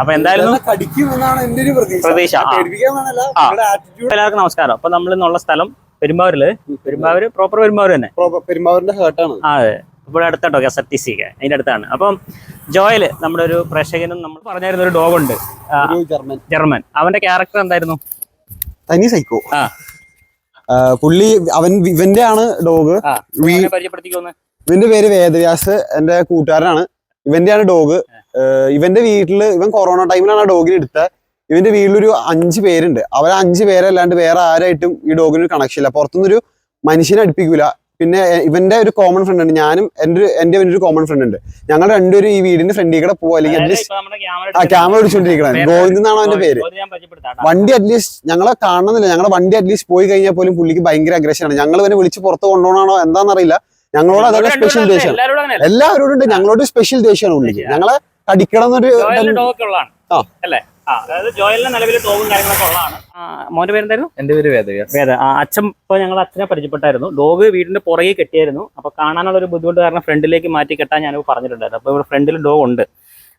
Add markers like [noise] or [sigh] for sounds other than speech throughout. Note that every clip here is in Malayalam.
അപ്പൊ എന്തായാലും പ്രതീക്ഷ. എല്ലാവർക്കും നമസ്കാരം. അപ്പൊ നമ്മൾ ഇന്നുള്ള സ്ഥലം പെരുമ്പാവൂരിൽ. പെരുമ്പാവൂര്. പ്രോപ്പർ പെരുമ്പാവൂർ തന്നെ. പെരുമ്പാവൂരിന്റെ ഹേർട്ടാണ് അതെ. ഇവിടെ അടുത്താട്ടോ എസ് ആർ ടി സി അതിന്റെ അടുത്താണ്. അപ്പം ജോയൽ നമ്മുടെ ഒരു പ്രേക്ഷകനും നമ്മൾ പറഞ്ഞായിരുന്ന ഒരു ഡോഗ് ഉണ്ട്. ജർമ്മൻ അവന്റെ ക്യാരക്ടർ എന്തായിരുന്നു? തനി സൈക്കോ ആ. പുള്ളി അവൻ ഇവന്റെ ആണ് ഡോഗ് ഇവന്റെ പേര് വേദവ്യാസ് എന്റെ കൂട്ടുകാരനാണ്. ഇവന്റെ ആണ് ഡോഗ് ഇവന്റെ വീട്ടിൽ ഇവൻ കൊറോണ ടൈമിലാണ് ആ ഡോഗിനെ എടുത്തത് ഇവന്റെ വീട്ടിലൊരു അഞ്ച് പേരുണ്ട്. അവർ അഞ്ച് പേരല്ലാണ്ട് വേറെ ആരായിട്ടും ഈ ഡോഗിന് ഒരു കണക്ഷൻ ഇല്ല. പുറത്തുനിന്നൊരു മനുഷ്യനെ അടുപ്പിക്കൂല. പിന്നെ ഇവന്റെ ഒരു കോമൺ ഫ്രണ്ട് ഉണ്ട്. ഞാനും എന്റെ ഒരു- എന്റെ ഒരു കോമൺ ഫ്രണ്ട് ഉണ്ട്. ഞങ്ങൾ രണ്ടുപേരും ഈ വീടിന്റെ ഫ്രണ്ടിൽ കൂടെ പോവാ. അല്ലെങ്കിൽ അറ്റ്ലീസ്റ്റ് ക്യാമറ ആ ക്യാമറ പിടിച്ചോണ്ടിരിക്കണം. ഗോവിന്ദ് എന്നാണ് അവന്റെ പേര്? വണ്ടി അറ്റ്ലീസ്റ്റ് ഞങ്ങളെ കാണുന്നില്ല ഞങ്ങളെ വണ്ടി അറ്റ്ലീസ്റ്റ് പോയി കഴിഞ്ഞാൽ പോലും പുള്ളിക്ക് ഭയങ്കര അഗ്രഷൻ ആണ്. ഞങ്ങൾ ഇവനെ വിളിച്ച് പുറത്ത് കൊണ്ടുപോകണോ എന്താണെന്നറിയില്ല. ഞങ്ങളോട് അതൊക്കെ സ്പെഷ്യൽ ദേഷ്യമാണ് എല്ലാവരോടും ഉണ്ട്. ഞങ്ങളോട് സ്പെഷ്യൽ ദേഷ്യമാണ് പുള്ളിക്ക് ഞങ്ങളെ കടിക്കണം എന്നൊരു ആ. അല്ലേ? മോന്റെ പേരെന്തായിരുന്നു? എന്റെ പേര് വേദ വേദ. ആ അച്ഛൻ ഇപ്പൊ ഞങ്ങൾ അച്ഛനെ പരിചയപ്പെട്ടായിരുന്നു. ഡോഗ് വീടിന്റെ പുറകെ കെട്ടിയായിരുന്നു. അപ്പൊ കാണാനുള്ള ഒരു ബുദ്ധിമുട്ട് കാരണം ഫ്രണ്ടിലേക്ക് മാറ്റി കെട്ടാൻ ഞാൻ പറഞ്ഞിട്ടുണ്ടായിരുന്നു. അപ്പൊ ഇവിടെ ഫ്രണ്ടിൽ ഡോഗ് ഉണ്ട്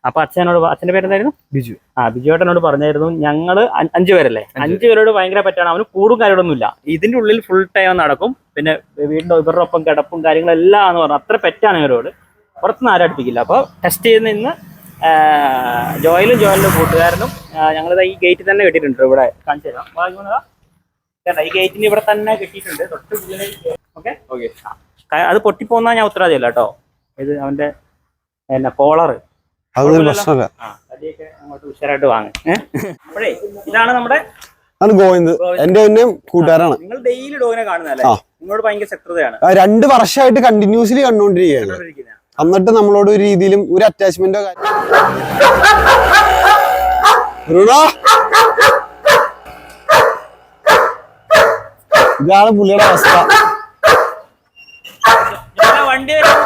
അപ്പൊ അച്ഛനോട് അച്ഛന്റെ പേരെന്തായിരുന്നു? ബിജു. ആ ബിജുവേട്ടനോട് പറഞ്ഞായിരുന്നു ഞങ്ങൾ അഞ്ചു പേരല്ലേ? അഞ്ച് പേരോട് ഭയങ്കര പറ്റാണ്. അവന് കൂടും കാര്യങ്ങളൊന്നും ഇല്ല ഇതിന്റെ ഉള്ളിൽ ഫുൾ ടൈം നടക്കും. പിന്നെ വീടിന്റെ ഇവരുടെ ഒപ്പം കിടപ്പും കാര്യങ്ങളെല്ലാം എന്ന് പറഞ്ഞു. അത്ര പെറ്റാണ് ഇവരോട്. പുറത്തുനിന്ന് ആരും അടുപ്പിക്കില്ല. അപ്പോൾ ടെസ്റ്റ് ചെയ്യുന്ന ഇന്ന് ജോയിലും ജോയിലും കൂട്ടുകാരനും ഞങ്ങളിതാ ഈ ഗേറ്റിൽ തന്നെ കെട്ടിയിട്ടുണ്ട് ഇവിടെ. കാണിച്ചു തരാം. കേട്ടോ ഈ ഗേറ്റിന് ഇവിടെ തന്നെ കെട്ടിയിട്ടുണ്ട്. തൊട്ട് ഓക്കെ? ഓക്കെ. അത് പൊട്ടിപ്പോന്നാ ഞാൻ ഉത്തരവാദിയല്ല കേട്ടോ. ഇത് അവന്റെ എന്നാ കോളറ്. പ്രശ്നമല്ല. ഉഷാറായിട്ട് വാങ്ങ്. അപ്പോഴേ ഇതാണ് നമ്മുടെ ആണ് ഗോവിന്ദ്. എന്റെ തന്നെ കൂട്ടുകാരാണ്. നിങ്ങൾ ഡെയിലി ഡോഗിനെ കാണുന്നതല്ലേ ആ. നിങ്ങളോട് ഭയങ്കര ശത്രുതയാണ്. ആ, രണ്ട് വർഷമായിട്ട് കണ്ടിന്യൂസ്ലി കണ്ടുകൊണ്ടിരിക്കുകയാണ് എന്നിട്ട് നമ്മളോട് ഒരു രീതിയിലും ഒരു അറ്റാച്ച്മെന്റോ ഇതാണ് പുള്ളിയുടെ അവസ്ഥ ജോലെ വണ്ടി വരും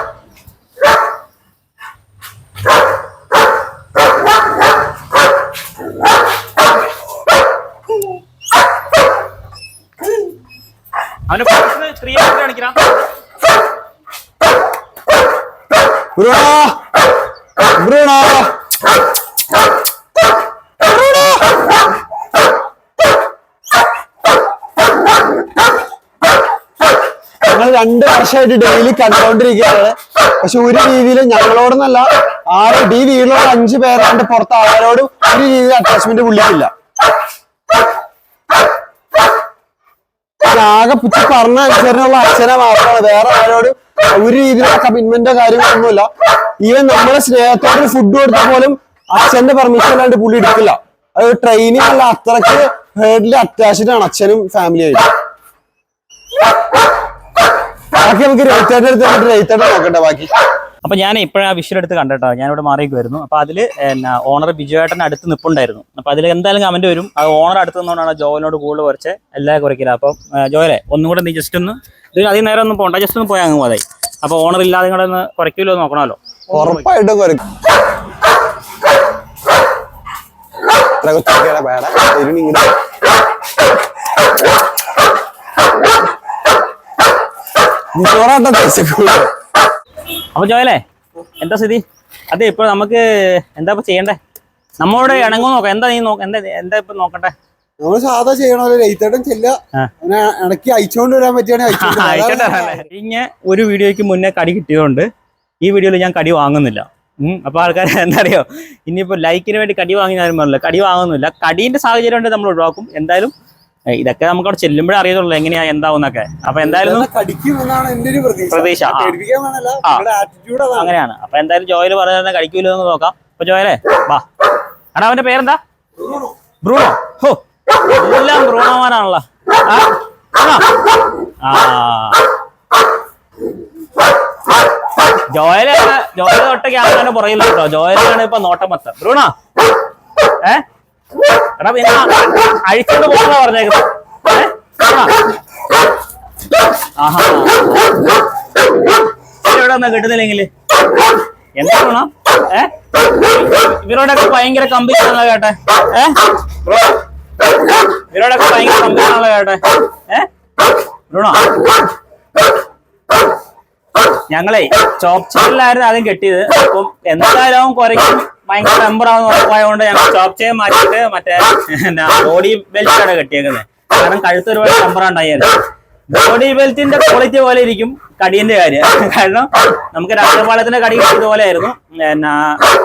അവന് ത്രീ ഹൺഡ്രഡ് കാണിക്കണം ബ്രൂണോ ബ്രൂണോ ഞങ്ങൾ വർഷമായിട്ട് ഡെയിലി കണ്ടുകൊണ്ടിരിക്കുകയാണ് പക്ഷെ ഒരു രീതിയിലും ഞങ്ങളോടൊന്നല്ല ആറ് ഡി വീട്ടിലുള്ള അഞ്ചു പേരാണ്ട് പുറത്ത് ആരോടും ഒരു രീതിയിൽ അറ്റാച്ച്മെന്റ് പുള്ളിക്കില്ല. ആകെ പുറ്റി പറഞ്ഞ അനുസരണമുള്ള അച്ഛനെ മാത്രമാണ്. വേറെ ആരോടും ഒരു രീതിയിലുള്ള കമ്മിറ്റ്മെന്റോ കാര്യങ്ങളൊന്നുമില്ല ഈവൻ നമ്മുടെ സ്നേഹത്തോട് ഫുഡ് കൊടുത്ത പോലും അച്ഛന്റെ പെർമിഷൻ അല്ലാണ്ട് പുള്ളി എടുക്കില്ല. അത് ട്രെയിനിങ് അല്ല അത്രയ്ക്ക് ഹേർഡിൽ അറ്റാച്ച്ഡ് ആണ് അച്ഛനും ഫാമിലിയായിട്ട് ബാക്കി നമുക്ക് എടുത്ത് ബാക്കി. അപ്പൊ ഞാൻ ഇപ്പോഴാ വിഷുവിൽ എടുത്ത് കണ്ടട്ടോ. ഞാനിവിടെ വരുന്നു അപ്പൊ അതിൽ ഓണർ ബിജുവേട്ടൻ അടുത്ത് നിപ്പുണ്ടായിരുന്നു. അപ്പൊ അതിൽ എന്തായാലും കമന്റ് വരും. അത് ഓണർ അടുത്ത് നിന്നുകൊണ്ടാണ് ജോവലിനോട് കൂടുതൽ കുറച്ച് എല്ലാ കുറയ്ക്കില്ല അപ്പൊ ജോലെ ഒന്നും കൂടെ നീ ജസ്റ്റ് ഒന്ന് ഇത് അധികം നേരം ഒന്നും പോകണ്ട ജസ്റ്റ് ഒന്ന് പോയാൽ അങ്ങ് മതി. അപ്പൊ ഓണർ ഇല്ലാതെ കൂടെ ഒന്ന് കുറയ്ക്കില്ലോ നോക്കണല്ലോ നോക്കണമല്ലോ. ഉറപ്പായിട്ടും കുറയ്ക്കും. ഇങ്ങനെ അപ്പൊ ജോയലേ എന്താ സ്ഥിതി? അതെ ഇപ്പൊ നമുക്ക് എന്താ ഇപ്പൊ ചെയ്യണ്ടേ? നമ്മളോട് ഇണങ്ങു നോക്കാം. എന്താ നീ നോക്ക എന്താ എന്താ ഇപ്പൊ നോക്കട്ടെ നമ്മൾ സാധാ ചെയ്യണോ ചെല്ല ഇടയ്ക്ക് വരാൻ പറ്റുകയാണെങ്കിൽ ഇങ്ങനെ ഒരു വീഡിയോയ്ക്ക് മുന്നേ കടി കിട്ടിയതുകൊണ്ട് ഈ വീഡിയോയിൽ ഞാൻ കടി വാങ്ങുന്നില്ല. ഉം, അപ്പൊ ആൾക്കാർ [laughs] എന്താ അറിയോ? ഇനിയിപ്പോ ലൈക്കിന് വേണ്ടി കടി വാങ്ങി ഞാൻ പറഞ്ഞില്ല. കടി വാങ്ങുന്നില്ല. കടീന്റെ സാഹചര്യം ഉണ്ട് നമ്മൾ ഒഴിവാക്കും. എന്തായാലും ഇതൊക്കെ നമുക്ക് അവിടെ ചെല്ലുമ്പോഴേ അറിയത്തുള്ളൂ എങ്ങനെയാ എന്താവുന്നൊക്കെ. അപ്പൊ എന്തായാലും പ്രതീക്ഷ. അങ്ങനെയാണ്. അപ്പൊ എന്തായാലും ജോയൽ പറഞ്ഞാൽ കടിക്കൂലോ എന്ന് നോക്കാം. അപ്പൊ ജോയലേ വാ. എടാ അവന്റെ പേരെന്താ? ബ്രൂണോ. ഹോ. എല്ലാം ബ്രൂണോമാരാണല്ലോ. ആ. ബ്രൂണോ? ആ. ജോയൽ ജോയൽ തൊട്ട് ക്യാമറ പുറകില്ല കേട്ടോ ജോയലാണ് ഇപ്പൊ നോട്ടം മൊത്തം ബ്രൂണോ? ഏ? എടാ പിന്നെ അഴിച്ചോണ്ട് പോകാ പറഞ്ഞേക്കുന്നത്. ആഹാ. ഒന്നും കിട്ടുന്നില്ലെങ്കിൽ. എന്താ ഗുണം? ഏ? ഇവരോടൊക്കെ ഭയങ്കര കമ്പനിയാണല്ലോ കേട്ടെ. ഏ? ഇവരോടൊക്കെ ഭയങ്കര കമ്പനിയാണല്ലോ കേട്ടെ. ഏ? ബ്രൂണോ ഞങ്ങളെ ചോപ്പ് ചെയ്യലായിരുന്നു ആദ്യം കെട്ടിയത്. അപ്പം എന്തായാലും കുറയ്ക്കും ഭയങ്കര ടെമ്പറാന്ന് ഉറപ്പായതുകൊണ്ട് ഞങ്ങൾ ചോപ്പ് ചെയ്യാൻ മാറ്റിയിട്ട് മറ്റേ ബോഡി ബെൽറ്റാണ് കെട്ടിയേക്കുന്നത്. കാരണം കഴുത്ത് ഒരുപാട് നമ്പർ ഉണ്ടായിരുന്നു ബോഡി ബെൽറ്റിന്റെ ക്വാളിറ്റി പോലെ ഇരിക്കും കടിയന്റെ കാര്യം. കാരണം നമുക്ക് രാജപാളയത്തിന്റെ കടി ഇതുപോലെ ആയിരുന്നു എന്നാ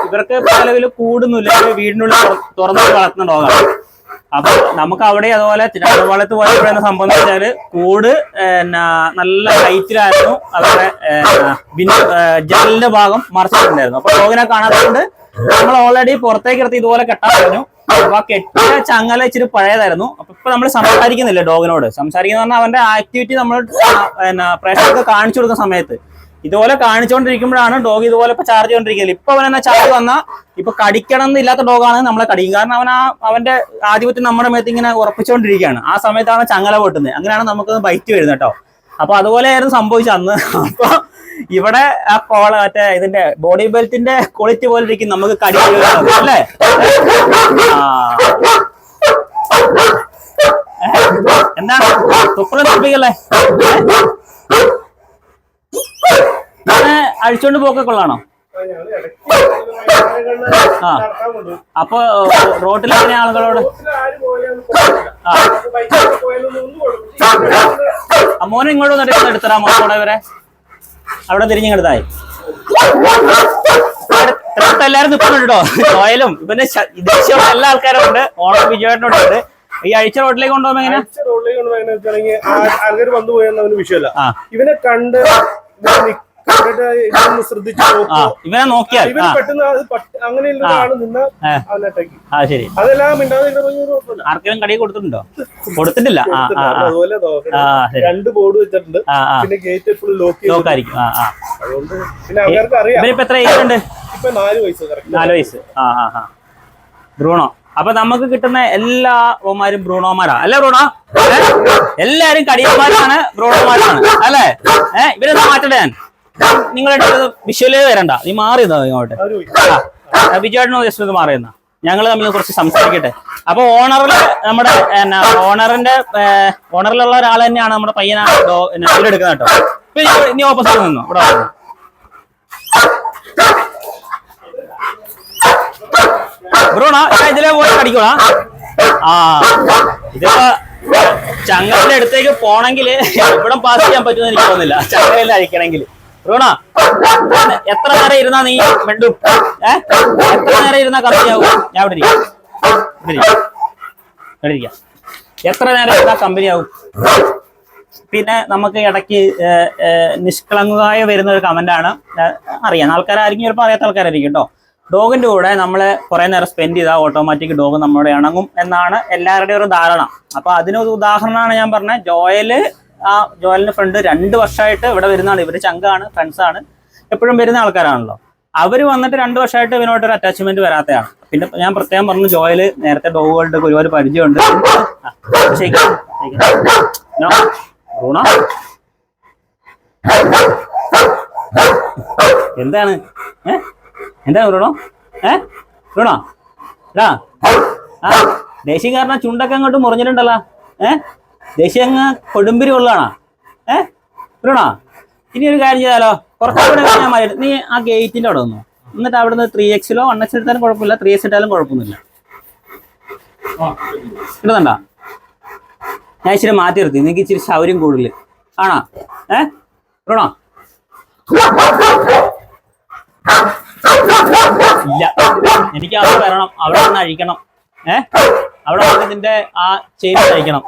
ഇവർക്ക് നിലവിൽ കൂടുന്നില്ല വീടിനുള്ളിൽ തുറ- തുറന്നു വളർത്തുന്ന ഡോഗാണ് അപ്പൊ നമുക്ക് അവിടെ അതുപോലെ രാജപാളയത്ത് പോയപ്പോഴെന്ന സംഭവം വെച്ചാൽ കൂട് നല്ല ഹൈറ്റിലായിരുന്നു. അവരുടെ ജനലിന്റെ ഭാഗം മറച്ചിട്ടുണ്ടായിരുന്നു. അപ്പൊ ഡോഗിനെ കാണാത്തതുകൊണ്ട് നമ്മൾ ഓൾറെഡി പുറത്തേക്ക് എടുത്ത് ഇതുപോലെ കെട്ടാൻ പറഞ്ഞു. അപ്പൊ ആ കെട്ടിയ ചങ്ങല ഇച്ചിരി പഴയതായിരുന്നു. അപ്പൊ ഇപ്പൊ നമ്മൾ സംസാരിക്കുന്നില്ല ഡോഗിനോട്? സംസാരിക്കുന്ന പറഞ്ഞാൽ അവന്റെ ആക്ടിവിറ്റി നമ്മൾ പ്രേക്ഷകർക്ക് കാണിച്ചു കൊടുക്കുന്ന സമയത്ത്. ഇതുപോലെ കാണിച്ചുകൊണ്ടിരിക്കുമ്പോഴാണ് ഡോഗ് ഇതുപോലെ ഇപ്പൊ ചാർജ് ചെയ്തോണ്ടിരിക്കുന്നത് ഇപ്പൊ അവൻ എന്നാ ചാർജ് വന്നാ ഇപ്പൊ കടിക്കണം എന്നില്ലാത്ത ഡോഗാണ് നമ്മളെ കടിക്കും. കാരണം അവൻ ആ അവന്റെ ആധിപത്യം നമ്മുടെ മേത്ത് ഇങ്ങനെ ഉറപ്പിച്ചുകൊണ്ടിരിക്കുകയാണ്. ആ സമയത്താണ് ചങ്ങല പൊട്ടുന്നത്. അങ്ങനെയാണ് നമുക്ക് ബൈറ്റ് വരുന്നത് കേട്ടോ. അപ്പൊ അതുപോലെയായിരുന്നു സംഭവിച്ചത് അന്ന്. അപ്പൊ ഇവിടെ ആ കോള മറ്റേ ഇതിന്റെ ബോഡി ബെൽറ്റിന്റെ ക്വാളിറ്റി പോലെ ഇരിക്കും നമുക്ക് കടി അല്ലേ? എന്താണ്? തുപ്പിക്കല്ലേ? അഴിച്ചോണ്ട് പോക്കെ കൊള്ളാണോ? ആ. അപ്പൊ റോട്ടിൽ എങ്ങനെ ആളുകളോട് ആ. മോനെ ഇങ്ങോട്ട് വന്നിട്ട് എടുത്തരാ മോനോടെ ഇവരെ അവിടെ തിരിഞ്ഞെടുത്തായി എല്ലാരും നിപ്പുണ്ടോ? റോയലും ഇവന്റെ ദേഷ്യമുള്ള എല്ലാ ആൾക്കാരും ഉണ്ട്. ഓണം വിജയേട്ടനോട് ഉണ്ട്. ഈ അഴിച്ച റോഡിലേക്ക് കൊണ്ടുപോകുമ്പോ എങ്ങനെ? പോയെന്ന് അവന് വിഷയമല്ല. ഇവനെ കണ്ട് ഇവനെ നോക്കിയാൽ ആർക്കെങ്കിലും കടി കൊടുത്തിട്ടുണ്ടോ? കൊടുത്തിട്ടില്ല. രണ്ട് ബോർഡ് വെച്ചിട്ടുണ്ട്. പിന്നെ ഗേറ്റ് എപ്പോഴും ലോക്ക് ഇവരിപ്പോ എത്ര ഏജ് ഉണ്ട് ഇപ്പൊ നാല് വയസ്സ് നാല് വയസ്സ്. ആ ആ ആ. ബ്രൂണോ അപ്പൊ നമുക്ക് കിട്ടുന്ന എല്ലാ ഓമാരും ബ്രൂണോമാരാ അല്ലേ ബ്രൂണോ എല്ലാരും കടിയന്മാരാണ് ബ്രൂണോമാരാണ് അല്ലേ? ഏഹ് ഇവരെന്താ മാറ്റണ്ടേ ഞാൻ. നിങ്ങളുടെ വിഷ്വലേ വരണ്ട. നീ മാറി ഇങ്ങോട്ട്. ബിജുവായിട്ടോ ജസ്റ്റ് ഒന്ന് മാറി നിന്നാ. ഞങ്ങൾ തമ്മിൽ കുറച്ച് സംസാരിക്കട്ടെ. അപ്പൊ ഓണറിൽ നമ്മുടെ എന്നാ ഓണറിന്റെ ഓണറിലുള്ള ഒരാൾ തന്നെയാണ് നമ്മുടെ പയ്യനാണ് എടുക്കുന്നത് കേട്ടോ. ഇനി- ഓപ്പോസിറ്റ് നിന്നു. ഇവിടെ ബ്രൂണോ ഇതിലെ പോയി കടിക്കോളാ ആ ഇതിപ്പോ ചങ്ങലിന്റെ അടുത്തേക്ക് പോണെങ്കിൽ ഇവിടെ പാസ് ചെയ്യാൻ പറ്റുമെന്ന് എനിക്ക് തോന്നുന്നില്ല. ചങ്ങലയിൽ അഴിക്കണമെങ്കിൽ റോണ എത്ര നേരം ഇരുന്നാ നീ മിണ്ടും? ഏ? എത്ര നേരം ഇരുന്നാ കമ്പനിയാവും ഞാൻ ഇവിടെ ഇരിക്കാം. എത്ര നേരം ഇരുന്നാ കമ്പനിയാവും പിന്നെ നമുക്ക് ഇടയ്ക്ക് നിഷ്കളങ്കമായ വരുന്ന ഒരു കമന്റാണ് അറിയാം ആൾക്കാരായിരിക്കും ചിലപ്പോൾ അറിയാത്ത ആൾക്കാരായിരിക്കും കേട്ടോ. ഡോഗിന്റെ കൂടെ നമ്മൾ കുറെ നേരം സ്പെൻഡ് ചെയ്താൽ ഓട്ടോമാറ്റിക് ഡോഗ് നമ്മുടെ ഇണങ്ങും എന്നാണ് എല്ലാവരുടെയും ഒരു ധാരണ. അപ്പൊ അതിനൊരു ഉദാഹരണമാണ് ഞാൻ പറഞ്ഞത് ജോയൽ ആ ജോയലിന്റെ ഫ്രണ്ട് രണ്ട് വർഷമായിട്ട് ഇവിടെ വരുന്നതാണ്. ഇവർ ചങ്കാണ് ഫ്രണ്ട്സാണ് എപ്പോഴും വരുന്ന ആൾക്കാരാണല്ലോ. അവർ വന്നിട്ട് രണ്ട് വർഷമായിട്ട് ഇവനോട്ട് ഒരു അറ്റാച്ച്മെന്റ് വരാത്തതാണ്. പിന്നെ ഞാൻ പ്രത്യേകം പറഞ്ഞു ജോയൽ നേരത്തെ ഡോഗുകളുടെ ഒരുപാട് പരിചയമുണ്ട്. എന്താണ്? ഏ? എന്താണ് ബ്രൂണോ ഏ? ബ്രൂണോ? എടാ ആ ദേശീയ കാരണം ചുണ്ടൊക്കെ അങ്ങോട്ട് മുറിഞ്ഞിട്ടുണ്ടല്ലോ. ഏ? ദേശീയ അങ്ങ് കൊടുമ്പിരി ഉള്ളതാണോ ഏ? ബ്രൂണോ? ഇനി ഒരു കാര്യം ചെയ്താലോ. കുറച്ചുകൂടെ ഞാൻ മാറി നീ ആ ഗേറ്റിന്റെ അവിടെ നിന്നു. എന്നിട്ട് അവിടുന്ന് ത്രീ എക്സിലോ വൺ എക്സ് എടുത്താലും കുഴപ്പമില്ല. ത്രീ എക്സ് ഇട്ടാലും കുഴപ്പമൊന്നുമില്ല. ഇടുന്നുണ്ടോ? ഞാൻ ഇച്ചിരി മാറ്റി നിർത്തി. നിങ്ങൾക്ക് ഇച്ചിരി ശൗര്യം കൂടുതൽ. ആണോ? ഏ? ബ്രൂണോ? ഇല്ല. എനിക്ക് അവിടെ വരണം. അവിടെ വന്ന് അഴിക്കണം. ഏ? അവിടെ വന്ന് നിന്റെ ആ ചെയിൻ അഴിക്കണം.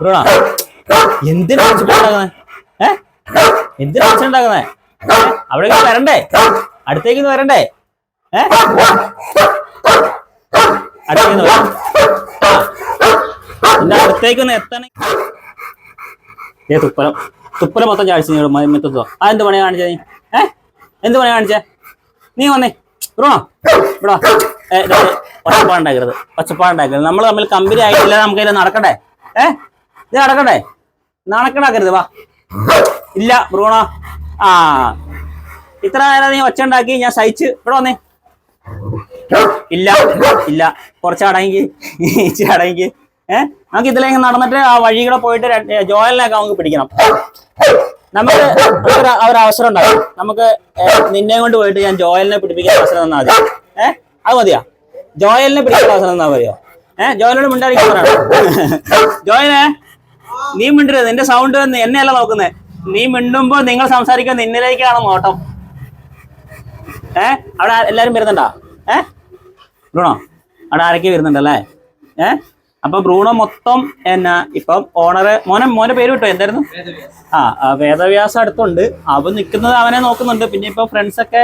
ബ്രൂണ എന്തിനാ ഉണ്ടാക്കുന്നത് ഏ? എന്തിനാ ഉണ്ടാക്കുന്നേ അവിടേക്ക് വരണ്ടേ? അടുത്തേക്ക് വരണ്ടേ? ഏ? അടുത്തേക്ക് എന്റെ അടുത്തേക്ക് ഒന്ന് എത്തണേ. ഏ തുപ്പലം. തുപ്പലം മൊത്തം ചാഴ്ച മെത്തത്തോ അതെന്ത് പണിയാ കാണിച്ചേ നീ? ഏ? എന്ത് പറയാ കാണിച്ചേ? നീ വന്നേ. റോണോ ഇവിടെ ഒച്ചപ്പാടുണ്ടാക്കരുത് ഒച്ചപ്പാടുണ്ടാക്കരുത് നമ്മൾ തമ്മിൽ കമ്പനി ആയിട്ടില്ല നമുക്ക് ഇതിൽ നടക്കട്ടെ? ഏ ഇത് നടക്കട്ടെ. നടക്കണാക്കരുത് വാ. ഇല്ല ബ്രൂണോ. ആ. ഇത്ര നേരം നീ ഒച്ച ഉണ്ടാക്കി ഞാൻ സഹിച്ച്. ഇവിടെ വന്നേ. ഇല്ല ഇല്ല. കുറച്ച് അടങ്ങി. ഇച്ചിരി അടങ്ങി. ഏഹ് നമുക്ക് ഇതിലേക്ക് നടന്നിട്ട് ആ വഴി കൂടെ പോയിട്ട് ജോയലിനെയൊക്കെ നമുക്ക് പിടിക്കണം. നമുക്ക് ഒരു അവസരം ഉണ്ടാവും. നമുക്ക് നിന്നെ കൊണ്ട് പോയിട്ട് ഞാൻ ജോയലിനെ പിടിപ്പിക്കാൻ അവസരം തന്നാൽ മതി. ഏഹ് അത് മതിയാ? ജോയലിനെ പിടിക്കാൻ അവസരം തന്നാൽ മതിയോ? ഏഹ് ജോയലിനോട് മിണ്ടായിരിക്കും പറയണം ജോയലെ നീ മിണ്ടരുത്. നിന്റെ സൗണ്ട് എന്നെയല്ല നോക്കുന്നത് നീ മിണ്ടുമ്പോ നിങ്ങൾ സംസാരിക്കാൻ നിന്നിലേക്കാണ് നോട്ടം. ഏ? അവിടെ എല്ലാരും വരുന്നുണ്ടാ? ഏ? ബ്രൂണോ അവിടെ ആരൊക്കെ വരുന്നുണ്ടല്ലേ? ഏ? അപ്പൊ ബ്രൂണോ മൊത്തം എന്നാ ഇപ്പം ഓണറെ മോനെ മോനെ പേര് കിട്ടോ എന്തായിരുന്നു? ആ വേദവ്യാസം അടുത്തുണ്ട്. അവൻ നിൽക്കുന്നത് അവനെ നോക്കുന്നുണ്ട്. പിന്നെ ഇപ്പൊ ഫ്രണ്ട്സ് ഒക്കെ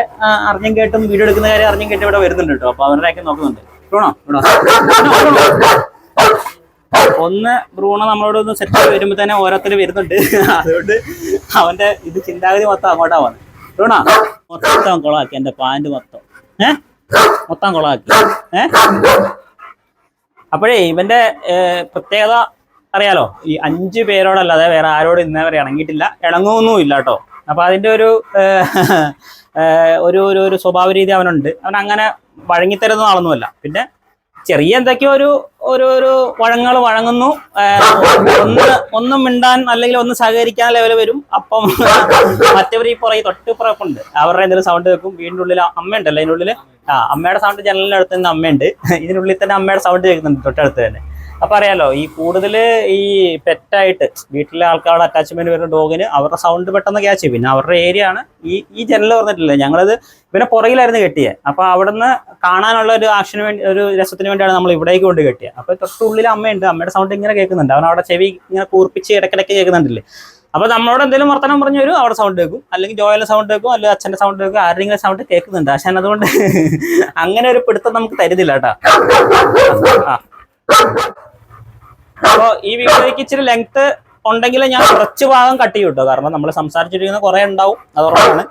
അറിഞ്ഞും കേട്ടും വീഡിയോ എടുക്കുന്ന കാര്യം അറിഞ്ഞും കേട്ടും ഇവിടെ വരുന്നുണ്ട് കേട്ടോ. അപ്പൊ അവരുടെയൊക്കെ നോക്കുന്നുണ്ട്. ബ്രൂണോ. ഒന്ന് ബ്രൂണോ നമ്മളോട് ഒന്ന് സെറ്റ് വരുമ്പോ തന്നെ ഓരോരുത്തർ വരുന്നുണ്ട്. അതുകൊണ്ട് അവന്റെ ഇത് ചിന്താഗതി മൊത്തം അങ്ങോട്ടാ വന്നത്. ബ്രൂണോ? മൊത്തം കൊളാക്കി എന്റെ പാന്റ് മൊത്തം. ഏഹ് മൊത്തം കൊളാക്കി. ഏ? അപ്പോഴേ ഇവന്റെ പ്രത്യേകത അറിയാലോ? ഈ അഞ്ച് പേരോടല്ലാതെ വേറെ ആരോടും ഇന്നേ വരെ ഇണങ്ങിയിട്ടില്ല. ഇണങ്ങുമൊന്നും ഇല്ല കേട്ടോ അപ്പൊ അതിന്റെ ഒരു ഒരു ഒരു സ്വഭാവ രീതി അവനുണ്ട്. അവൻ അങ്ങനെ വഴങ്ങിത്തരുന്ന ആളൊന്നുമല്ല. പിന്നെ ചെറിയ എന്തൊക്കെയോ ഒരു ഒരു ഒരു വഴങ്ങൾ വഴങ്ങുന്നു. ഒന്ന് ഒന്ന് മിണ്ടാൻ അല്ലെങ്കിൽ ഒന്ന് സഹകരിക്കാൻ ലെവൽ വരും. അപ്പം മറ്റവർ ഈ പുറകെ തൊട്ടിപ്പുറമൊക്കെ ഉണ്ട് അവരുടെ എന്തെങ്കിലും സൗണ്ട് കേൾക്കും. വീടിന്റെ ഉള്ളിൽ അമ്മയുണ്ടല്ലോ അതിന്റെ ഉള്ളിൽ. ആ അമ്മയുടെ സൗണ്ട് ജനലിന്റെ അടുത്ത് തന്നെ അമ്മയുണ്ട്. ഇതിനുള്ളിൽ തന്നെ അമ്മയുടെ സൗണ്ട് കേൾക്കുന്നുണ്ട് തൊട്ടടുത്ത് തന്നെ. അപ്പൊ അറിയാലോ ഈ കൂടുതൽ ഈ പെറ്റായിട്ട് വീട്ടിലെ ആൾക്കാരുടെ അറ്റാച്ച്മെന്റ് വരുന്ന ഡോഗിന് അവരുടെ സൗണ്ട് പെട്ടെന്ന് ക്യാച്ച് ചെയ്യും. പിന്നെ അവരുടെ ഏരിയ ആണ് ഈ ഈ ജനൽ പറഞ്ഞിട്ടില്ല ഞങ്ങളത് പിന്നെ പുറകിലായിരുന്നു കെട്ടിയത് അപ്പൊ അവിടുന്ന് കാണാനുള്ള ഒരു ആക്ഷന് വേണ്ടി ഒരു രസത്തിന് വേണ്ടിയാണ് നമ്മൾ ഇവിടേക്ക് കൊണ്ട് കെട്ടിയത് അപ്പൊ തൊട്ടുള്ളിൽ അമ്മയുണ്ട് അമ്മയുടെ സൗണ്ട് ഇങ്ങനെ കേൾക്കുന്നുണ്ട്. അവൻ അവിടെ ചെവി ഇങ്ങനെ കൂർപ്പിച്ച് ഇടയ്ക്കിടയ്ക്ക് കേൾക്കുന്നുണ്ടില്ലേ. അപ്പൊ നമ്മളോട് എന്തെങ്കിലും വർത്തമാനം പറഞ്ഞു വരും അവിടെ സൗണ്ട് കേൾക്കും. അല്ലെങ്കിൽ ജോയിലെ സൗണ്ട് കേൾക്കും അല്ലെങ്കിൽ അച്ഛന്റെ സൗണ്ട് കേൾക്കും ആരുടെങ്കിലും സൗണ്ട് കേൾക്കുന്നുണ്ട്. പക്ഷെ അതുകൊണ്ട് [laughs] അങ്ങനെ ഒരു പിടുത്തം നമുക്ക് തരുന്നില്ല കേട്ടാ. അപ്പൊ ഈ വീഡിയോയ്ക്ക് ഇച്ചിരി ലെങ്ത് ഉണ്ടെങ്കിൽ ഞാൻ കുറച്ച് ഭാഗം കട്ട് ചെയ്യും കേട്ടോ കാരണം നമ്മൾ സംസാരിച്ചിരിക്കുന്ന കുറെ ഉണ്ടാവും. അത് ഉറപ്പാണ്.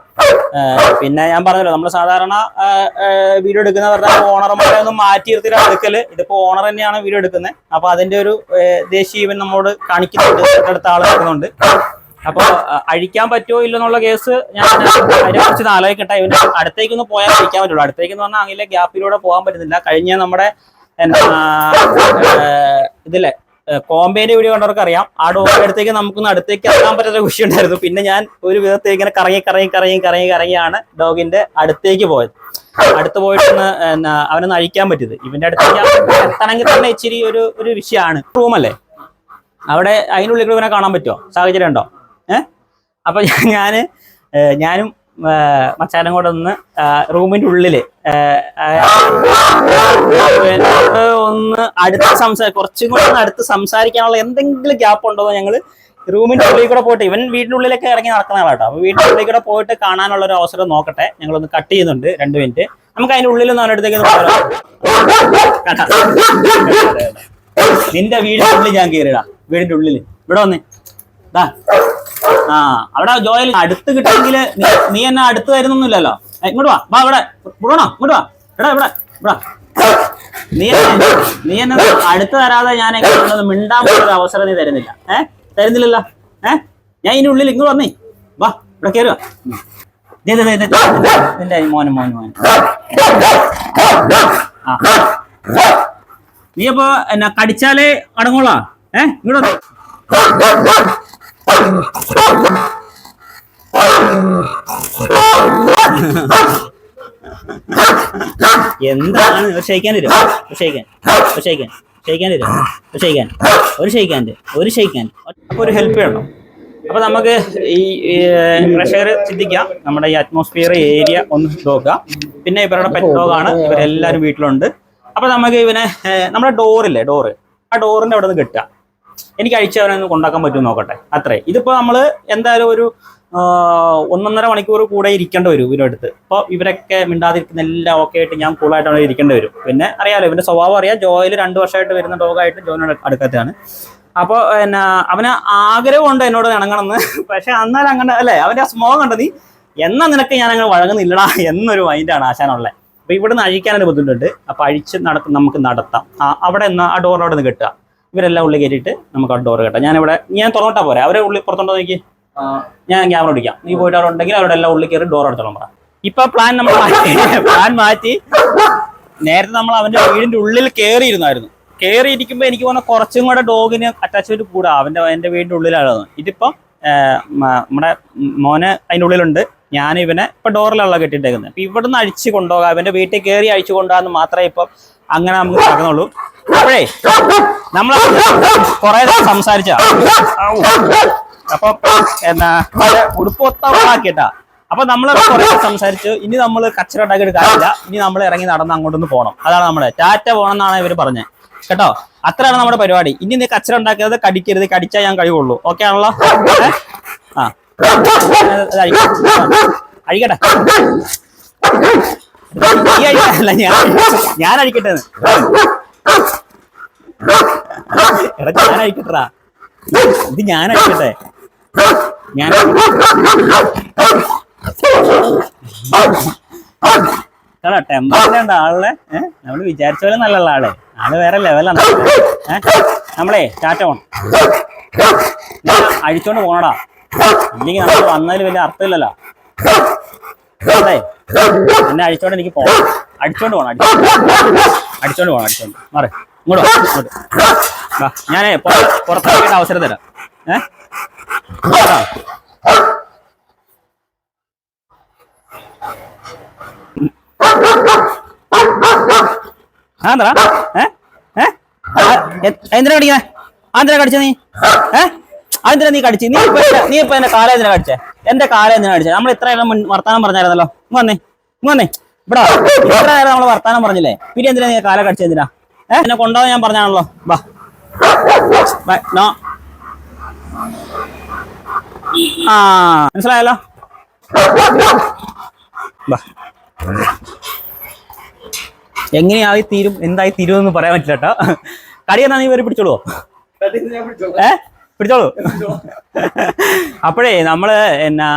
പിന്നെ ഞാൻ പറഞ്ഞല്ലോ നമ്മൾ സാധാരണ വീഡിയോ എടുക്കുന്നവരുടെ ഓണർമാരെ ഒന്നും മാറ്റി നിർത്തിയിട്ട് എടുക്കൽ. ഇതിപ്പോ ഓണർ തന്നെയാണ് വീഡിയോ എടുക്കുന്നത്. അപ്പൊ അതിന്റെ ഒരു ദേശീയ ഇവൻ നമ്മോട് കാണിക്കുന്നുണ്ട്. അടുത്ത ആൾ നടക്കുന്നുണ്ട് അപ്പൊ അഹ് അഴിക്കാൻ പറ്റുമോ ഇല്ലെന്നുള്ള കേസ് ഞാൻ അതിനെ കുറിച്ച് ആലോചിക്കട്ടെ. ഇവന്റെ അടുത്തേക്കൊന്ന് പോയാൽ അഴിക്കാൻ പറ്റുള്ളൂ. അടുത്തേക്ക് എന്ന് പറഞ്ഞാൽ അങ്ങനെ ഗ്യാപ്പിലൂടെ പോകാൻ പറ്റുന്നില്ല. കഴിഞ്ഞ നമ്മുടെ എന്താ ഇതിലെ കോമ്പേന്റെ വീഡിയോ കണ്ടവർക്ക് അറിയാം. ആ ഡോറിന്റെ [laughs] അടുത്തേക്ക് നമുക്കൊന്ന് അടുത്തേക്ക് എത്താൻ പറ്റാത്ത വിഷയം ഉണ്ടായിരുന്നു. പിന്നെ ഞാൻ ഒരു വിധത്തിൽ ഇങ്ങനെ കറങ്ങി കറങ്ങി കറങ്ങി കറങ്ങി കറങ്ങിയാണ് ഡോഗിന്റെ അടുത്തേക്ക് പോയത്. അടുത്ത് പോയിട്ടൊന്ന് അവനൊന്ന് അഴിക്കാൻ പറ്റിയത്. ഇവന്റെ അടുത്തേക്ക് എത്തണമെങ്കിൽ തന്നെ ഇച്ചിരി ഒരു ഒരു വിഷയമാണ്. റൂമല്ലേ അവിടെ അതിനുള്ളിൽ ഇവനെ കാണാൻ പറ്റുമോ സാഹചര്യം ഉണ്ടോ? ഏഹ് അപ്പൊ ഞാൻ ഞാനും മച്ചാനും കൂടെ ഒന്ന് റൂമിന്റെ ഉള്ളിൽ ഒന്ന് അടുത്ത് സംസാര കുറച്ചും കൂടെ ഒന്ന് അടുത്ത് സംസാരിക്കാനുള്ള എന്തെങ്കിലും ഗ്യാപ്പ് ഉണ്ടോ ഞങ്ങൾ റൂമിന്റെ ഉള്ളിൽ കൂടെ പോയിട്ട് ഇവൻ വീടിന്റെ ഉള്ളിലൊക്കെ ഇറങ്ങി നടക്കുന്ന ആളാട്ടോ. അപ്പൊ വീടിന്റെ ഉള്ളിൽ കൂടെ പോയിട്ട് കാണാനുള്ള ഒരു അവസരം നോക്കട്ടെ. ഞങ്ങൾ ഒന്ന് കട്ട് ചെയ്യുന്നുണ്ട് രണ്ട് മിനിറ്റ്. നമുക്ക് അതിന്റെ ഉള്ളിൽ ഒന്ന് അവനടുത്തേക്ക്. നിന്റെ വീടിന്റെ ഉള്ളിൽ ഞാൻ കയറിടാ വീടിന്റെ ഉള്ളിൽ. ഇവിടെ വന്നേ. ആ അവിടെ ജോയൽ അടുത്ത് കിട്ടുമെങ്കിൽ നീ എന്നെ അടുത്ത് വരുന്നൊന്നുമില്ലല്ലോ. ഇങ്ങോട്ട് വാ. വാ ഇവിടെ. ഇവിടണോ ഇങ്ങോട്ട് വാ. എടാ ഇവിടെ ഇവിടെ. നീ എന്നെ നീ എന്നെ അടുത്ത് തരാതെ ഞാൻ എങ്ങനെ മിണ്ടാൻ പോലൊരു അവസരം നീ തരുന്നില്ല. ഏ തരുന്നില്ലല്ലോ. ഏ ഞാൻ ഇതിന്റെ ഉള്ളിൽ ഇങ്ങോട്ട് വന്നേ. വാ ഇവിടെ കയറുക നീ അപ്പൊ എന്നാ കടിച്ചാലേ അടങ്ങോളാ ഏ ഇങ്ങോട്ട്. എന്താണ്? ഒരു ഷെയ്ക്കാൻ തരും ഒരു ഷെയ്ക്കാൻ ഒരു ഷെയ്ക്കാൻ ഷെയ്ക്കാൻ തരും ഒരു ഷെയ്ക്കാൻ ഒരു ഷെയ്ക്കാന്റെ ഒരു ഷെയ്ക്കാൻ അപ്പൊ ഒരു ഹെൽപ്പ് വേണം. അപ്പൊ നമുക്ക് ഈ പ്രഷർ ചിന്തിക്കാം. നമ്മുടെ ഈ അറ്റ്മോസ്ഫിയർ ഏരിയ ഒന്ന് നോക്കുക പിന്നെ ഇവരുടെ പെറ്റ് ഡോഗാണ് ഇവരെല്ലാവരും വീട്ടിലുണ്ട്. അപ്പൊ നമുക്ക് ഇവനെ നമ്മുടെ ഡോറില്ലേ ഡോറ് ആ ഡോറിന്റെ അവിടെ നിന്ന് കെട്ടുക. എനിക്ക് അഴിച്ചവനെ ഒന്ന് കൊണ്ടാക്കാൻ പറ്റുമോ നോക്കട്ടെ. അത്രേ. ഇതിപ്പോ നമ്മൾ എന്തായാലും ഒരു ഒന്നൊന്നര മണിക്കൂർ കൂടെ ഇരിക്കേണ്ടി വരും ഇവരുടെ അടുത്ത്. അപ്പോൾ ഇവരൊക്കെ മിണ്ടാതിരിക്കുന്ന എല്ലാം ഓക്കെ ആയിട്ട് ഞാൻ കൂളായിട്ട് അവിടെ ഇരിക്കേണ്ടി വരും. പിന്നെ അറിയാലോ ഇവന്റെ സ്വഭാവം അറിയാം. ജോയിൽ രണ്ട് വർഷമായിട്ട് വരുന്ന ഡോഗായിട്ട് ജോയിനോട് അടുക്കത്താണ് അപ്പോൾ എന്നാ അവന് ആഗ്രഹമുണ്ട് എന്നോട് ഇണങ്ങണമെന്ന്. പക്ഷെ എന്നാൽ അങ്ങനെ അല്ലേ? അവന്റെ ആ സ്മോഹം കണ്ട നീ? എന്നാ നിനക്ക് ഞാൻ അങ്ങനെ വഴങ്ങുന്നില്ലടാ എന്നൊരു മൈൻഡാണ് ആശാനുള്ളത് അപ്പൊ ഇവിടുന്ന് അഴിക്കാനൊരു ബുദ്ധിമുട്ടുണ്ട്. അപ്പൊ അഴിച്ച് നടക്കും നമുക്ക് നടത്താം. അവിടെ നിന്ന് ആ ഡോറിനോട് നിന്ന് കെട്ടുക. ഇവരെല്ലാം ഉള്ളിൽ കയറ്റിയിട്ട് നമുക്ക് ആ ഡോർ കെട്ടാം. ഞാനിവിടെ ഞാൻ തുറന്നിട്ടാ പോരാ? അവരെ ഉള്ളിൽ പുറത്തോണ്ടോ നോക്കി ഞാൻ ക്യാമറ ഓടിക്കാം നീ പോയിട്ട് അവിടെ ഉണ്ടെങ്കിൽ അവരുടെ എല്ലാം ഉള്ളിൽ കയറി ഡോർ എടുത്തോളം പറ. ഇപ്പൊ പ്ലാൻ നമ്മൾ മാറ്റി. പ്ലാൻ മാറ്റി. നേരത്തെ നമ്മൾ അവന്റെ വീടിന്റെ ഉള്ളിൽ കയറിയിരുന്നായിരുന്നു. കയറി ഇരിക്കുമ്പോ എനിക്ക് പോകുന്ന കുറച്ചും കൂടെ ഡോഗിന് അറ്റാച്ച്മെന്റ് കൂടാ. അവന്റെ എന്റെ വീടിന്റെ ഉള്ളിലാണ് ഇതിപ്പോ നമ്മുടെ മോന് അതിന്റെ ഉള്ളിലുണ്ട്. ഞാൻ ഇവനെ ഇപ്പൊ ഡോറിലുള്ള കെട്ടിട്ടേക്കുന്നത് അപ്പൊ ഇവിടുന്ന് അഴിച്ചു കൊണ്ടുപോകാം. അവന്റെ വീട്ടിൽ കയറി അഴിച്ചു കൊണ്ടുപോകാന്ന് മാത്രമേ ഇപ്പൊ അങ്ങനെ നമുക്ക് നടക്കുന്നുള്ളൂ. അപ്പോഴേ നമ്മൾ കുറെ സംസാരിച്ച. അപ്പൊ എന്നാ ഉടുപ്പ് ഒത്തമാക്കിട്ടാ അപ്പൊ നമ്മൾ കുറെ സംസാരിച്ചു. ഇനി നമ്മൾ കച്ചറ ഉണ്ടാക്കിയിട്ട് കാര്യമില്ല. ഇനി നമ്മൾ ഇറങ്ങി നടന്ന് അങ്ങോട്ടൊന്ന് പോകണം അതാണ് നമ്മുടെ ടാറ്റ പോകണം എന്നാണ് ഇവർ പറഞ്ഞത് കേട്ടോ? അത്രയാണ് നമ്മുടെ പരിപാടി. ഇനി നീ കച്ചറ ഉണ്ടാക്കിയത് കടിക്കരുത്. കടിച്ചാൽ ഞാൻ കഴിവുള്ളൂ. ഓക്കെ ആണല്ലോ? ആ. അഴിക്കട്ടെ. നീ അടിക്കാനല്ല ഞാൻ ഞാൻ അടിക്കട്ടെ. എടാ ഞാൻ അടിക്കട്ടാ ഇത് ഞാൻ അടിക്കട്ടെ. ഞാൻ കേട്ടോ ടെമ്പറിന്റെ ആളെ. നമ്മൾ വിചാരിച്ച പോലെ നല്ല ആളെ ആൾ. വേറെ ലെവലാണ് നമ്മളെ ടാറ്റ പോണം അഴിച്ചോണ്ട് പോണടാ. ഇല്ലെങ്കിൽ നമ്മൾ വന്നതിൽ വലിയ അർത്ഥമില്ലല്ലോ. എന്നെ അടിച്ചോണ്ട് എനിക്ക് പോണം. അടിച്ചോണ്ട് പോണം അടിച്ചോണ്ട് പോണം. അടിച്ചോണ്ട് മാറി ഇങ്ങോട്ട് ഇങ്ങോട്ട്. ഞാനേ പുറത്ത് പുറത്തിറങ്ങിയിട്ട് അവസരം തരാം. ഏഹ് കേട്ടോ ആ എന്താ ഏ? ഏ എന്തിനാ കടിക്കണേ ആ കടിച്ച നീ? ഏ? അതെന്തിനാ നീ കടിച്ചു? നീ ഇപ്പൊ നീ ഇപ്പൊ എന്റെ കാലം എന്തിനാ കടിച്ചേ? എന്റെ കാലം എന്തിനാ അടിച്ചത് നമ്മൾ ഇത്ര നേരം വർത്താനം പറഞ്ഞായിരുന്നല്ലോ. വന്നേ വന്നേ. ഇവിടെ. ഇത്ര നേരം നമ്മൾ വർത്താനം പറഞ്ഞില്ലേ? പിന്നെ എന്തിനാ നീ കാലം കടിച്ചത് എന്തിനാ? ഏഹ് എന്നെ കൊണ്ടുപോകാൻ ഞാൻ പറഞ്ഞാണല്ലോ വാ. നോ. ആ മനസ്സിലായല്ലോ? എങ്ങനെയായി തീരും? എന്തായി തീരും എന്ന് പറയാൻ പറ്റില്ല കേട്ടോ. കടി എന്നാ നീ വരെ പിടിച്ചോളൂ. ഞാൻ പിടിച്ചോളാം. അപ്പോഴേ നമ്മൾ എന്നാ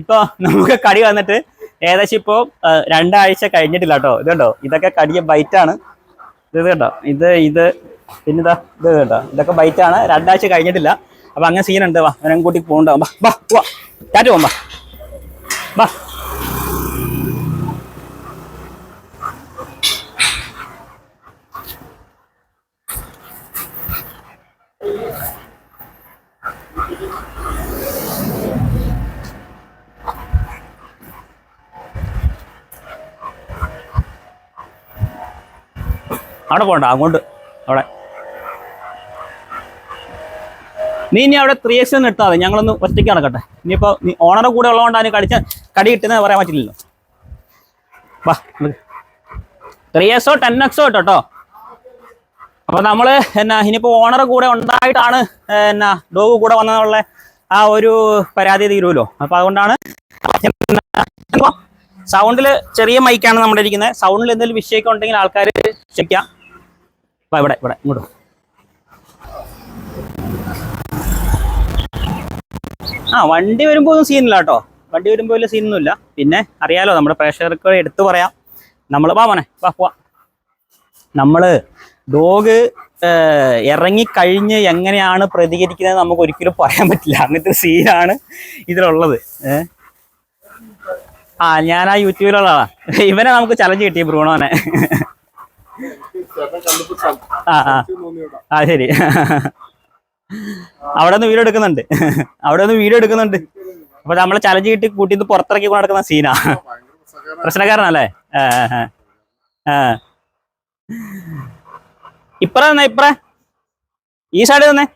ഇപ്പൊ നമുക്ക് കടി വന്നിട്ട് ഏകദേശം ഇപ്പോ രണ്ടാഴ്ച കഴിഞ്ഞിട്ടില്ല കേട്ടോ. ഇത് കണ്ടോ? ഇതൊക്കെ കടിയ ആണ് ഇത് കേട്ടോ ഇത് ഇത് പിന്നെ ഇതാ കേട്ടോ ഇതൊക്കെ ആണ് രണ്ടാഴ്ച കഴിഞ്ഞിട്ടില്ല. അപ്പൊ അങ്ങനെ സീനുണ്ട് വാ അവനും കൂട്ടി പോകണ്ടാവും ബാ ബാ വാ. ടാറ്റ പോകാം ബാ ബാ അവിടെ പോകണ്ട അങ്ങോട്ട്. അവിടെ. നീ ഇനി അവിടെ ത്രീ എക്സ് എടുത്താൽ ഞങ്ങളൊന്ന് ഒറ്റയ്ക്ക് നടക്കട്ടെ. ഇനിയിപ്പോ നീ ഓണറുടെ കൂടെ ഉള്ളതുകൊണ്ട് അതിന് കടിച്ച കടി കിട്ടുന്നത് പറയാൻ പറ്റില്ലല്ലോ. വാ ത്രീ എക്സോ ടെൻ എക്സോ കേട്ടോ അപ്പൊ നമ്മൾ എന്നാ ഇനിയിപ്പോ ഓണർ കൂടെ ഉണ്ടായിട്ടാണ് എന്നാ ഡോഗ് കൂടെ വന്നതുള്ള ആ ഒരു പരാതി തീരുമല്ലോ അപ്പൊ അതുകൊണ്ടാണ് [laughs] സൗണ്ടിൽ ചെറിയ മൈക്കാണ് നമ്മുടെ ഇരിക്കുന്നത് സൗണ്ടിൽ എന്തെങ്കിലും വിഷയമൊക്കെ ഉണ്ടെങ്കിൽ ആൾക്കാർ ക്ഷമിക്കാം വാ ഇവിടെ ഇവിടെ ഇങ്ങോട്ട് ആ വണ്ടി വരുമ്പോൾ ഒന്നും സീനില്ല കേട്ടോ. വണ്ടി വരുമ്പോൾ വലിയ സീനൊന്നുമില്ല പിന്നെ അറിയാലോ നമ്മുടെ പ്രേക്ഷകർക്ക് എടുത്തു പറയാം. നമ്മൾ വാ മോനെ വാ പോവാ. നമ്മൾ ഡോഗ് ഇറങ്ങിക്കഴിഞ്ഞ് എങ്ങനെയാണ് പ്രതികരിക്കുന്നത് നമുക്ക് ഒരിക്കലും പറയാൻ പറ്റില്ല. അങ്ങനത്തെ സീനാണ് ഇതിലുള്ളത്. ആ ഞാൻ ആ യൂട്യൂബിലുള്ള ഇവനെ നമുക്ക് ചലഞ്ച് കിട്ടി ബ്രൂണോനെ. ആ ശരി. അവിടെ നിന്ന് വീഡിയോ എടുക്കുന്നുണ്ട്. അവിടെ നിന്ന് വീഡിയോ എടുക്കുന്നുണ്ട്. അപ്പൊ നമ്മളെ ചലഞ്ച് കിട്ടി കൂട്ടിന്ന് പുറത്തിറക്കി കൊണ്ട് നടക്കുന്ന സീനാ. പ്രശ്നക്കാരനല്ലേ? ഇപ്പറ തന്നെ ഇപ്പറ. ഈ സൈഡ് തന്നെ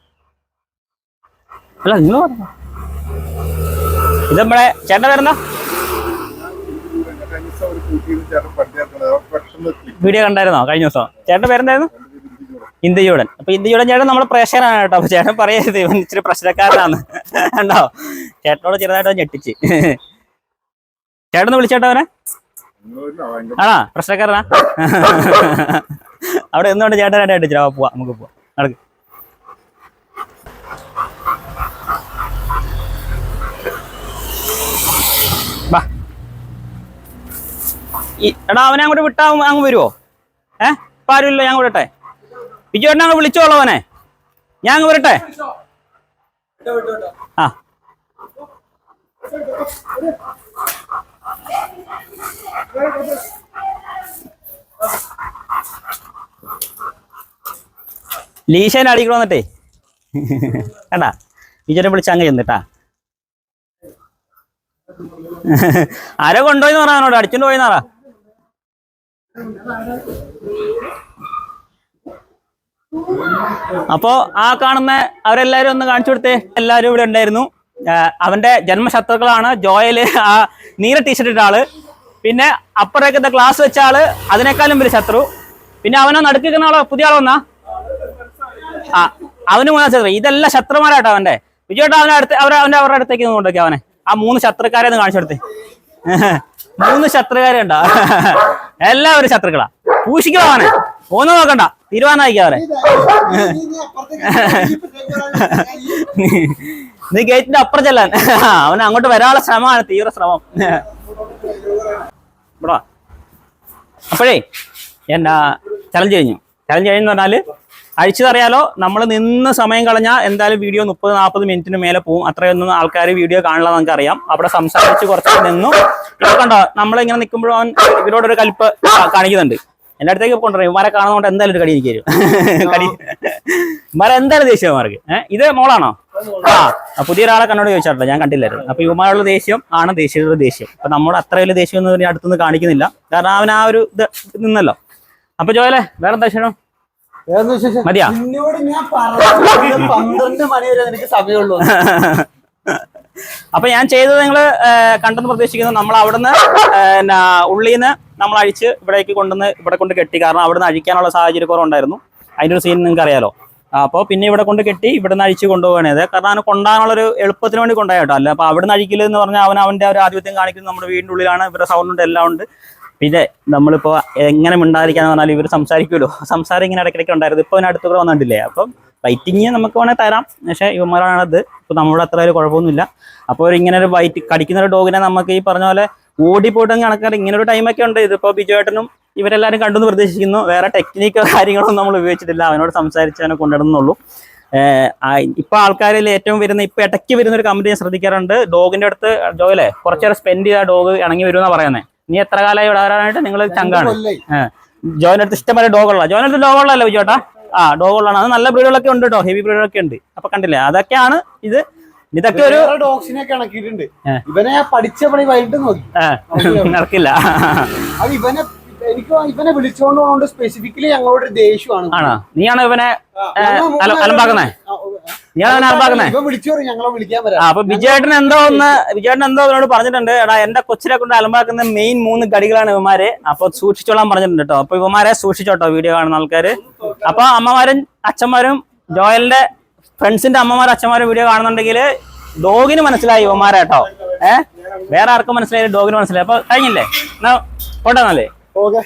അല്ല നിങ്ങൾ ഇത് നമ്മളെ ചേട്ടൻ വരുന്ന? വീഡിയോ കണ്ടായിരുന്നോ? കഴിഞ്ഞ ദിവസം. ചേട്ടൻ പേരെന്തായിരുന്നു. ഇന്ത്യയൂടൻ അപ്പൊ ഇന്ത്യയൂടൻ ചേട്ടൻ നമ്മുടെ പ്രേക്ഷകനാണ് കേട്ടോ. അപ്പൊ ചേട്ടൻ പറയരുത് ഇവൻ ഇച്ചിരി പ്രശ്നക്കാരനാണ് കണ്ടോ? ചേട്ടനോട് ചെറുതായിട്ട് ഞെട്ടിച്ച്. ചേട്ടൻ വിളിച്ചേട്ടോ അവനെ. ആണോ? പ്രശ്നക്കാരനാ? അവിടെ എന്തുകൊണ്ട് ചേട്ടനായിട്ട് അടിച്ചില്ല പോവാ. നമുക്ക് പോവാം. നടക്ക്. എടാ അവനെ അങ്ങോട്ട് വിട്ടാ അങ്ങ് വരുമോ ഏ? ഇപ്പൊ ആരുമില്ല ഞാൻ വിടട്ടെ. ബിജുവേട്ടനെ അങ്ങ് വിളിച്ചോളൂ അവനെ ഞാൻ അങ്ങ് വരട്ടെ? ആ. ലീശേനെ അടിക്കണം എന്നിട്ടേ? കേട്ടാ ബിജുനെ വിളിച്ച് അങ്ങ് ചെന്നിട്ടാ ആരോ കൊണ്ടുപോയി എന്ന് അവനോട്? അടിച്ചോണ്ട് പോയി അപ്പോ ആ കാണുന്ന അവരെല്ലാരും ഒന്ന് കാണിച്ചു കൊടുത്തേ. എല്ലാരും ഇവിടെ ഉണ്ടായിരുന്നു. അവന്റെ ജന്മശത്രുക്കളാണ്. ജോയൽ ആ നീല ടീഷർട്ട് ഇട്ട ആൾ. പിന്നെ അപ്പുറത്തേക്കത്തെ ക്ലാസ് വെച്ച ആൾ. അതിനേക്കാളും വലിയ ശത്രു. പിന്നെ അവനെ നടുക്കുന്ന ആളോ? പുതിയ ആളോ വന്നാ? ആ അവന് മൂന്നാം ശത്രു. ഇതെല്ലാം ശത്രുമാരാട്ടോ അവന്റെ. വിജയോട്ട് അവനെ അടുത്ത് അവരെ അവന്റെ അവരുടെ അടുത്തേക്ക് ഒന്ന് കൊണ്ടുവയ്ക്കാം അവനെ. ആ മൂന്ന് ശത്രുക്കാരെ ഒന്ന് കാണിച്ചു കൊടുത്തേ. [laughs] മൂന്ന് ശത്രുക്കാരെ ഉണ്ടോ [laughs] എല്ലാവരും ശത്രുക്കളാ. പൂശിക്കളാണ് അവനെ ഒന്നും നോക്കണ്ട. തീരുമാനമായിക്കാം അവരെ. നീ ഗേറ്റിന്റെ അപ്പുറം ചെല്ലാൻ. അവൻ അങ്ങോട്ട് വരാനുള്ള ശ്രമമാണ് തീവ്ര ശ്രമം. അപ്പോഴേ എന്നാ ചലഞ്ച് കഴിഞ്ഞു. ചലഞ്ച് കഴിഞ്ഞെന്ന് പറഞ്ഞാൽ അഴിച്ചതറിയാലോ? നമ്മൾ നിന്ന് സമയം കളഞ്ഞാൽ എന്തായാലും വീഡിയോ മുപ്പത് നാൽപ്പത് മിനിറ്റിന് മേലെ പോകും അത്രയൊന്നും ആൾക്കാർ വീഡിയോ കാണില്ല നമുക്ക് അറിയാം അവിടെ സംസാരിച്ച് കുറച്ച് നിന്നു. കണ്ടോ നമ്മളിങ്ങനെ നിൽക്കുമ്പോഴും അവൻ ഇവരോടൊരു കലിപ്പ് കാണിക്കുന്നുണ്ട്. എന്റെ അടുത്തേക്ക് കൊണ്ടുവരും. ഇമാരെ കാണുന്നതുകൊണ്ട് എന്തായാലും ഒരു കടി എനിക്ക് തരും. കടി. ഇമാരെ എന്തായാലും ദേഷ്യം ഏഹ് ഇത് മോളാണോ? ആ. പുതിയ ഒരാളെ കണ്ണോട് ചോദിച്ചാട്ടോ ഞാൻ കണ്ടില്ലായിരുന്നു. അപ്പൊ ഇവന്മാരുള്ള ദേഷ്യം ആണ് ദേശീയരുടെ ദേഷ്യം. അപ്പൊ നമ്മുടെ അത്ര വലിയ ദേഷ്യം ഒന്നും അടുത്തൊന്നും അടുത്തുനിന്ന് കാണിക്കുന്നില്ല. കാരണം അവൻ ആ ഒരു ഇത് നിന്നല്ലോ. അപ്പൊ ജോയലെ വേറെ എന്താ വിഷയം മതിയാ? നിന്നോട് ഞാൻ പറഞ്ഞു പന്ത്രണ്ട് മണി വരെ നിനക്ക് സമയമുള്ളൂ. അപ്പൊ ഞാൻ ചെയ്തത് നിങ്ങൾ കണ്ടെന്ന് പ്രതീക്ഷിക്കുന്നത് നമ്മൾ അവിടുന്ന് എന്നാ ഉള്ളിന്ന് നമ്മൾ അഴിച്ച് ഇവിടേക്ക് കൊണ്ടുവന്ന് ഇവിടെ കൊണ്ട് കെട്ടി. കാരണം അവിടുന്ന് അഴിക്കാനുള്ള സാഹചര്യം കുറവുണ്ടായിരുന്നു. അതിന്റെ ഒരു സീൻ നിങ്ങൾക്ക് അറിയാലോ അപ്പോൾ പിന്നെ ഇവിടെ കൊണ്ട് കെട്ടി ഇവിടുന്ന് അഴിച്ച് കൊണ്ടുപോകണേ അത് കാരണം അവന് കൊണ്ടാകാനുള്ള ഒരു എളുപ്പത്തിന് വേണ്ടി കൊണ്ടുപോയ കേട്ടോ. അല്ല അപ്പൊ അവിടുന്ന് അഴിക്കൽ എന്ന് പറഞ്ഞാൽ അവൻ അവന്റെ ആ ഒരു ആധിപത്യം കാണിക്കുന്നത് നമ്മുടെ വീടിന്റെ ഉള്ളിലാണ്. ഇവരുടെ സൗണ്ട് ഉണ്ട് എല്ലാം ഉണ്ട്. പിന്നെ നമ്മളിപ്പോ എങ്ങനെ മിണ്ടാതിരിക്കാന്ന് പറഞ്ഞാൽ ഇവർ സംസാരിക്കുമല്ലോ. സംസാരം ഇങ്ങനെ ഇടയ്ക്കിടയ്ക്ക് ഉണ്ടായിരുന്നു. ഇപ്പൊ അതിനടുത്ത് കൂടെ വന്നിട്ടില്ലേ? അപ്പം വൈറ്റിങ് നമുക്ക് വേണേൽ തരാം. പക്ഷെ ഇവന്മാരാണത്. ഇപ്പൊ നമ്മുടെ അത്ര ഒരു കുഴപ്പമൊന്നുമില്ല. അപ്പോൾ ഇങ്ങനെ ഒരു വൈറ്റ് കടിക്കുന്ന ഒരു ഡോഗിനെ നമുക്ക് ഈ പറഞ്ഞ പോലെ ഓടിപ്പോട്ടും കണക്കാറ് ഇങ്ങനെ ഒരു ടൈമൊക്കെ ഉണ്ട്. ഇതിപ്പോ ബിജുവേട്ടനും ഇവരെല്ലാരും കണ്ടെന്ന് പ്രതീക്ഷിക്കുന്നു. വേറെ ടെക്നിക്കോ കാര്യങ്ങളൊന്നും നമ്മൾ ഉപയോഗിച്ചിട്ടില്ല. അവനോട് സംസാരിച്ച് അവനെ കൊണ്ടിടുന്നുള്ളൂ. ഏഹ് ഇപ്പൊ ആൾക്കാരിൽ ഏറ്റവും വരുന്ന ഇപ്പൊ ഇടയ്ക്ക് വരുന്ന ഒരു കമന്റ് ഞാൻ ശ്രദ്ധിക്കാറുണ്ട്. ഡോഗിന്റെ അടുത്ത് ജോയിലെ കുറച്ചേരം സ്പെൻഡ് ചെയ്ത ഡോഗ് ഇണങ്ങി വരുമെന്നാ പറയുന്നത് നീ എത്ര കാലമായി ഇവിടെ വരാനായിട്ട്? നിങ്ങൾ ചങ്കാണ്. ജോയിൻ അടുത്ത് ഇഷ്ടംപോലെ ഡോഗുള്ള ജോയിൻ അടുത്ത് ഡോഗുള്ളല്ലോ ചേട്ടാ ആ ഡോഗുള്ളാണ് അത് നല്ല ബ്രീഡുകളൊക്കെ ഉണ്ട് കേട്ടോ ഹെവി ബ്രീഡുകളൊക്കെ ഉണ്ട്. അപ്പൊ കണ്ടില്ലേ? അതൊക്കെയാണ് ഇത്. ഇതൊക്കെ ഒരു ഡോഗ്സിനെ കണക്കിയിട്ടുണ്ട്. ഇവനെ പഠിച്ച പണി വൈകിട്ട് നോക്കി. നടക്കില്ല. അത് ഇവനെ എനിക്ക് ഇവനെ വിളിച്ചോണ്ട് സ്പെസിഫിക്കലി ഞങ്ങളോട് ദേഷ്യമാണ്. ആണോ? നീയാണ് ഇവനെ അലമ്പാക്കുന്നേ? നീയാണോ അലമ്പാക്കുന്നേ? അപ്പൊ വിജയേട്ടൻ എന്തോ ഒന്ന് വിജയേട്ടൻ എന്തോ അവനോട് പറഞ്ഞിട്ടുണ്ട്. എടാ എന്റെ കൊച്ചിനെ കൊണ്ട് അലമ്പാക്കുന്ന മെയിൻ മൂന്ന് കടികളാണ് ഇവന്മാര്. അപ്പൊ സൂക്ഷിച്ചോളാൻ പറഞ്ഞിട്ടുണ്ട് കേട്ടോ അപ്പൊ ഇവന്മാരെ സൂക്ഷിച്ചോട്ടോ വീഡിയോ കാണുന്ന ആൾക്കാര്. അപ്പൊ അമ്മമാരും അച്ഛന്മാരും ജോയലിന്റെ ഫ്രണ്ട്സിന്റെ അമ്മമാരും അച്ഛന്മാരും വീഡിയോ കാണുന്നുണ്ടെങ്കിൽ ഡോഗിന് മനസ്സിലായി ഇവന്മാരെ കേട്ടോ ഏഹ് വേറെ ആർക്കും മനസ്സിലായി ഡോഗിന് മനസ്സിലായി. അപ്പൊ കഴിഞ്ഞില്ലേ? എന്നാ പോട്ടെ എന്നാലേ. ഓക്കെ